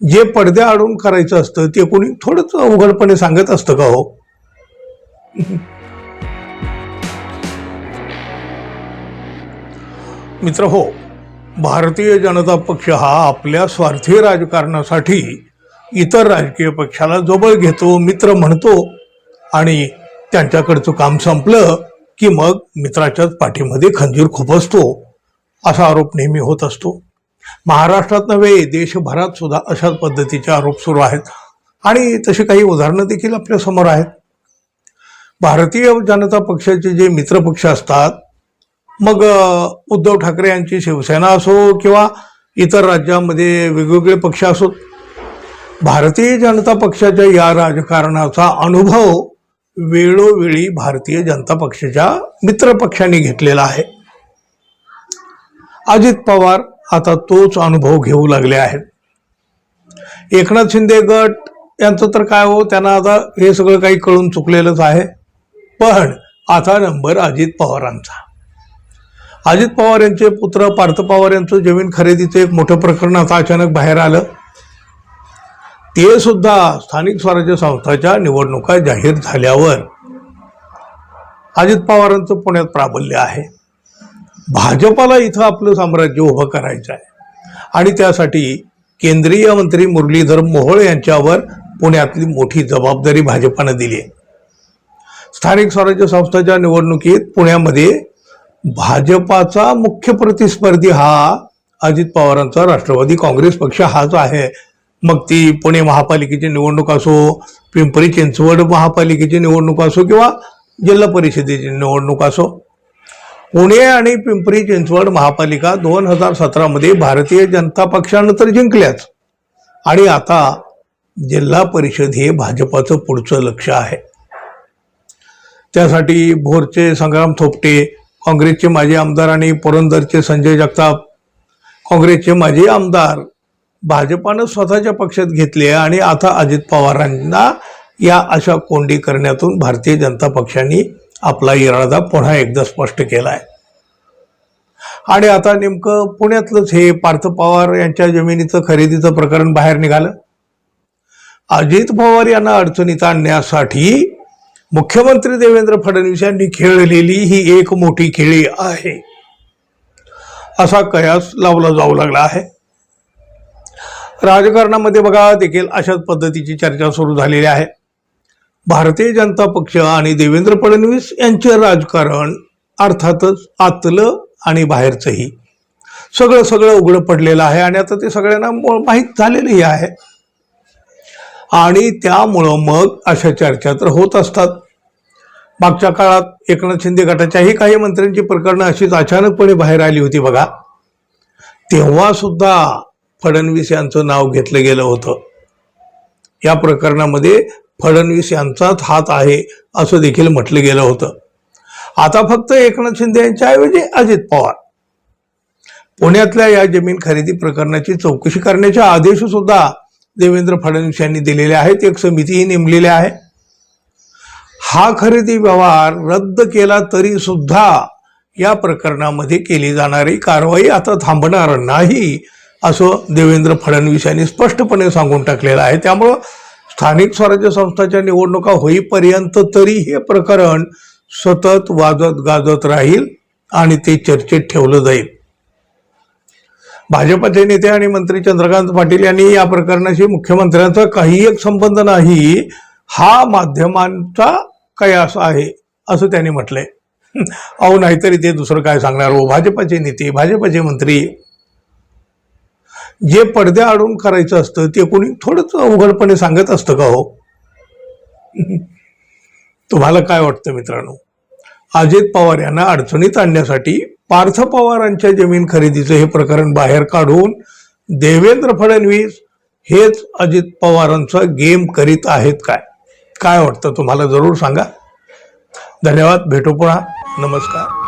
जे पडद्या आडून करायचं असतं ते कोणी थोडंच उघडपणे सांगत असतं का हो? मित्र हो भारतीय जनता पक्ष हा आपल्या स्वार्थी राजकारणासाठी इतर राजकीय पक्षाला जवळ घेतो मित्र म्हणतो आणि त्यांच्याकडचं काम संपलं की मग मित्राच्याच पाठीमध्ये खंजीर खुपसतो असा आरोप नेहमी होत असतो. महाराष्ट्रात नव्हे देशभरात सुद्धा अशाच पद्धतीचे आरोप सुरू आहेत. आणि तशी काही उदाहरणं देखील आपल्यासमोर आहेत. भारतीय जनता पक्षाचे जे मित्रपक्ष असतात मग उद्धव ठाकरे यांची शिवसेना असो किंवा इतर राज्यामध्ये वेगवेगळे पक्ष असोत भारतीय जनता पक्षाच्या या राजकारणाचा अनुभव वेळोवेळी भारतीय जनता पक्षाच्या मित्रपक्षांनी घेतलेला आहे. अजित पवार आता तोच अनुभव घेऊ लागले आहेत. एकनाथ शिंदे गट यांचं तर काय हो त्यांना आता हे सगळं काही कळून चुकलेलंच आहे. पण आता नंबर अजित पवारांचा. अजित पवार यांचे पुत्र पार्थ पवार यांचं जमीन खरेदीचं एक मोठं प्रकरण आता अचानक बाहेर आलं. ते सुद्धा स्थानिक स्वराज्य संस्थाच्या निवडणुका जाहीर झाल्यावर अजित पवारांचं पुण्यात प्राबल्य आहे. भाजपाला इथं आपलं साम्राज्य उभं करायचं आहे. आणि त्यासाठी केंद्रीय मंत्री मुरलीधर मोहोळ यांच्यावर पुण्यातली मोठी जबाबदारी भाजपानं दिली आहे. स्थानिक स्वराज्य संस्थेच्या निवडणुकीत पुण्यामध्ये भाजपाचा मुख्य प्रतिस्पर्धी हा अजित पवारांचा राष्ट्रवादी काँग्रेस पक्ष हाच आहे. मग ती पुणे महापालिकेची निवडणूक असो पिंपरी चिंचवड महापालिकेची निवडणूक असो किंवा जिल्हा परिषदेची निवडणूक असो पुणे आणि पिंपरी चिंचवड महापालिका दोन हजार सतरामध्ये भारतीय जनता पक्षानं तर जिंकल्याच. आणि आता जिल्हा परिषद हे भाजपाचं पुढचं लक्ष आहे. त्यासाठी भोरचे संग्राम थोपटे काँग्रेसचे माजी आमदार आणि पुरंदरचे संजय जगताप काँग्रेसचे माजी आमदार भाजपानं स्वतःच्या पक्षात घेतले आणि आता अजित पवारांना या अशा कोंडी करण्यातून भारतीय जनता पक्षाने आपला इरादा पुन्हा एकदा स्पष्ट केला आहे आणि आता नेमकं पुण्यातलंच हे पार्थ पवार यांच्या जमिनीचं खरेदीचं प्रकरण बाहेर निघालं. अजित पवार यांना अडचणीत आणण्यासाठी मुख्यमंत्री देवेंद्र फडणवीस यांनी खेळलेली ही एक मोठी खेळी आहे. असा कयास लावला जाऊ लागला आहे. राजकारणामध्ये बघा देखील अशाच पद्धतीची चर्चा सुरू झालेली आहे. भारतीय जनता पक्ष आणि देवेंद्र फडणवीस यांचे राजकारण अर्थातच आतलं आणि बाहेरचंही. सगळं सगळं उघडं पडलेलं आहे आणि आता ते सगळ्यांना माहीत झालेलंही आहे. आणि त्यामुळं मग अशा चर्चा तर होत असतात. मागच्या काळात एकनाथ शिंदे गटाच्याही काही मंत्र्यांची प्रकरणं अशीच अचानकपणे बाहेर आली होती बघा. तेव्हा सुद्धा फडणवीस यांचं नाव घेतलं गेलं होतं. या प्रकरणामध्ये फडणवीस यांचाच हात आहे असं देखील म्हटलं गेलं होतं. आता फक्त एकनाथ शिंदे यांच्याऐवजी अजित पवार. पुण्यातल्या या जमीन खरेदी प्रकरणाची चौकशी करण्याचे आदेश सुद्धा देवेंद्र फडणवीस यांनी दिलेले आहेत. एक समितीही नेमलेली आहे. हा खरेदी व्यवहार रद्द केला तरी सुद्धा या प्रकरणामध्ये केली जाणारी कारवाई आता थांबणार नाही असं देवेंद्र फडणवीस यांनी स्पष्टपणे सांगून टाकलेलं आहे. त्यामुळं स्थानिक स्वराज्य संस्थांच्या निवडणुका होईपर्यंत तरी हे प्रकरण सतत वाजत गाजत राहील आणि ते चर्चेत ठेवलं जाईल. भाजपचे नेते आणि मंत्री चंद्रकांत पाटील यांनी या प्रकरणाशी मुख्यमंत्र्यांचा काही एक संबंध नाही. हा माध्यमांचा कयास आहे असं त्यांनी म्हटलंय. अहो नाहीतरी ते दुसरं काय सांगणार? हो भाजपचे नेते भाजपचे मंत्री जे पडद्या आडून करायचं असतं ते कोणी थोडंच उघडपणे सांगत असतं का हो? तुम्हाला काय वाटतं मित्रांनो? अजित पवार यांना अडचणीत आणण्यासाठी पार्थ पवारांच्या जमीन खरेदीचं हे प्रकरण बाहेर काढून देवेंद्र फडणवीस हेच अजित पवारांचा गेम करीत आहेत काय? काय वाटतं तुम्हाला? जरूर सांगा. धन्यवाद. भेटू पुन्हा. नमस्कार.